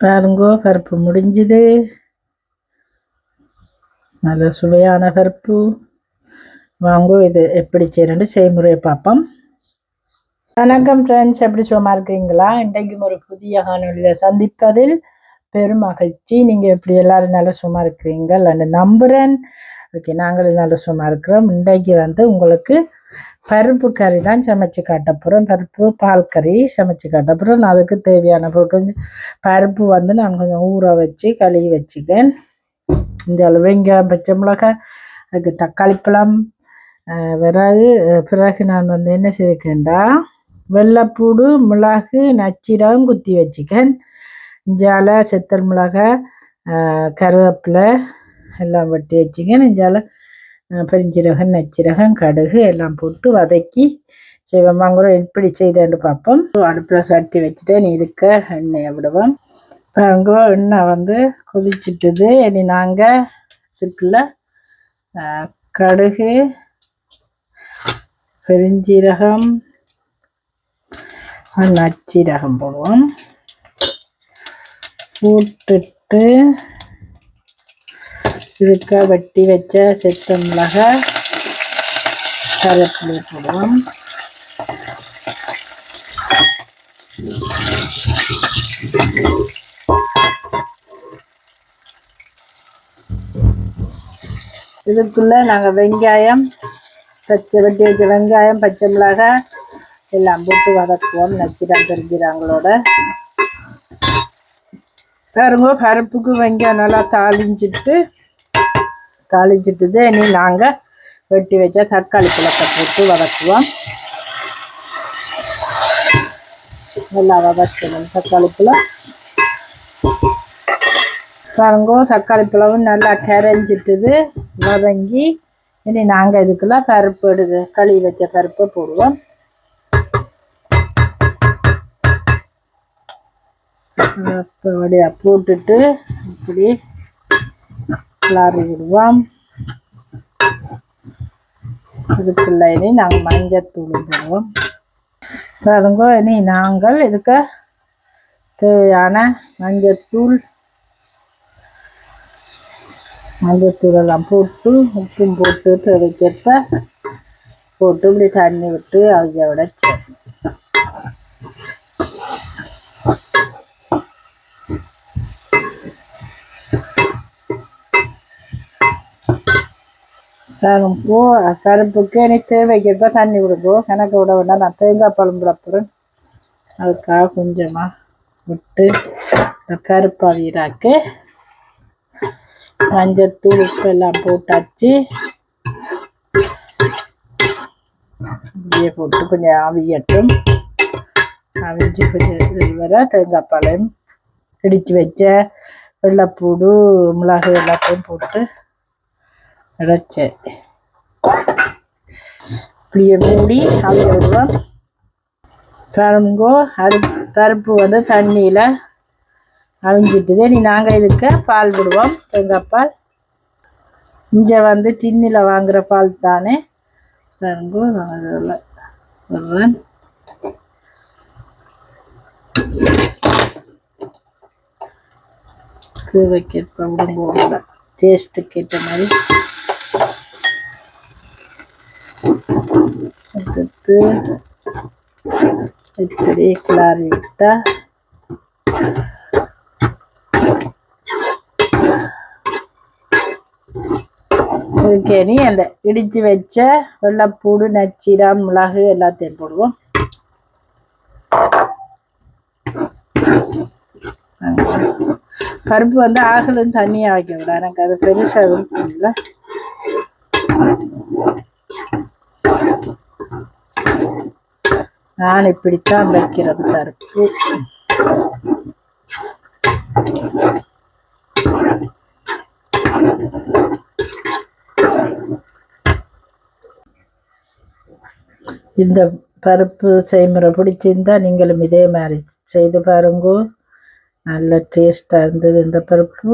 பாருங்கோ பருப்பு முடிஞ்சுது. நல்ல சுவையான பருப்பு வாங்கோ இது எப்படி செய்யணும்னு செய்முறையை பார்ப்போம். வணக்கம் ஃப்ரெண்ட்ஸ் எப்படி சும்மா இருக்கிறீங்களா இன்றைக்கும் ஒரு புதிய காணொலியில் சந்திப்பதில் பெரும் மகிழ்ச்சி. நீங்கள் எப்படி எல்லோரும் நல்ல சும்மா இருக்கிறீங்கள் அந்த நம்புகிறேன் ஓகே நாங்களும் நல்ல சும்மா இருக்கிறோம். இன்றைக்கு வந்து உங்களுக்கு பருப்பு கறி தான் சமைச்சு காட்ட போகிறோம் பருப்பு பால் கறி சமைச்சு காட்ட போகிறோம் நான் அதுக்கு தேவையான பொருட்கள் பருப்பு வந்து நான் கொஞ்சம் ஊற வச்சு கழுவி வச்சுக்கேன் இந்த வெங்காயம் பச்சை மிளகாய் அதுக்கு தக்காளி பழம் விறகு பிறகு பிறகு நான் வந்து என்ன செய்திருக்கேன்டா வெள்ளைப்பூடு மிளகு நச்சீரகம் குத்தி வச்சுக்கேன் இஞ்சால செத்தல் மிளகாய் கருவேப்பில கருவேப்பிலை எல்லாம் வெட்டி வச்சுக்கேன் இஞ்சால பெருஞ்சீரகம் நச்சீரகம் கடுகு எல்லாம் போட்டு வதக்கி செய்வோம் வாங்குற எப்படி செய்தேன்னு பார்ப்போம். அடுப்பில் சட்டி வச்சுட்டு நீ இதுக்க எண்ணெயை விடுவோம். பாருங்க எண்ணெய் வந்து கொதிச்சுட்டுது. இனி நாங்கள் இதுக்குள்ள கடுகு பெருஞ்சீரகம் நச்சீரகம் போடுவோம். போட்டுட்டு இதுக்க வெட்டி வச்ச செத்த மிளகாய் கருவேப்பிலை போடுவோம் இதுக்குள்ள நாங்கள் வெங்காயம் பச்சை வெட்டி வச்ச வெங்காயம் பச்சை மிளகாய் எல்லாம் போட்டு வதக்குவோம். நச்சுதான் தெரிஞ்சுறாங்களோட பாருங்க பருப்புக்கு வெங்காயம் நல்லா தாளிஞ்சிட்டு தாளிஞ்சிட்டுது இனி நாங்கள் வெட்டி வச்ச தக்காளி பழத்தை போட்டு வதக்குவோம். நல்லா வதக்கணும் தக்காளி பழம். பாருங்க தக்காளி பழமும் நல்லா கரைஞ்சிட்டுது வதங்கி இனி நாங்கள் இதுக்குள்ள பருப்பு எடுது கழுவி வச்ச பருப்பை போடுவோம். அப்படியா போட்டுட்டு இப்படி கிளறி விடுவோம். இதுக்குள்ள இனி நாங்கள் மஞ்சத்தூள் போடுவோம் பாருங்க இனி நாங்கள் இதுக்கு தேவையான மஞ்சத்தூள் மஞ்சத்தூள் எல்லாம் போட்டு உப்பும் போட்டு தேவைக்கேற்ப போட்டு இப்படி தண்ணி விட்டு அவிய விட சரி. பருப்புக்கு எனக்கு தேவைக்கேற்ப தண்ணி விடுங்கோ. கணக்கு விட வேண்டாம். நான் தேங்காய் பழம் விட அதுக்காக கொஞ்சமாக விட்டு கருப்பா பருப்பு அவியறாக்கு மஞ்சத்தூள் உப்பு எல்லாம் போட்டாச்சு. இப்படியே போட்டு கொஞ்சம் அவியட்டும் அவிஞ்சு கொஞ்சம் வர தேங்காய் பழம் இடித்து வச்ச வெள்ளைப்பூடு மிளகு எல்லாத்தையும் போட்டு அடைச்சி. இப்படியே மூடி அவிய விடுவோம் பருங்கோ அது பருப்பு வந்து தண்ணியில் அவிஞ்சிட்டுது. நீ நாங்கள் இதுக்கு பால் விடுவோம் தேங்காய் பால். இங்கே வந்து டின்னில் வாங்குகிற பால் தானே. பாருங்கோ நான் அதில் விடுறேன். விடும்போது டேஸ்ட்டுக்கு ஏற்ற மாதிரி. இப்படி கிளறி விட்டா இதுக்கு அந்த இடித்து வச்ச வெள்ளைப்பூடு நச்சீரம் மிளகு எல்லாத்தையும் போடுவோம். பருப்பு வந்து ஆகலும் தண்ணியாக வைக்க விட எனக்கு அது பெருசாக விருப்பம் இல்லை. நான் இப்படித்தான் வைக்கிறது பருப்பு இந்த பருப்பு செய்முறை பிடிச்சிருந்தா நீங்களும் இதே மாதிரி செய்து பாருங்க. நல்ல டேஸ்டாக இருந்தது இந்த பருப்பு.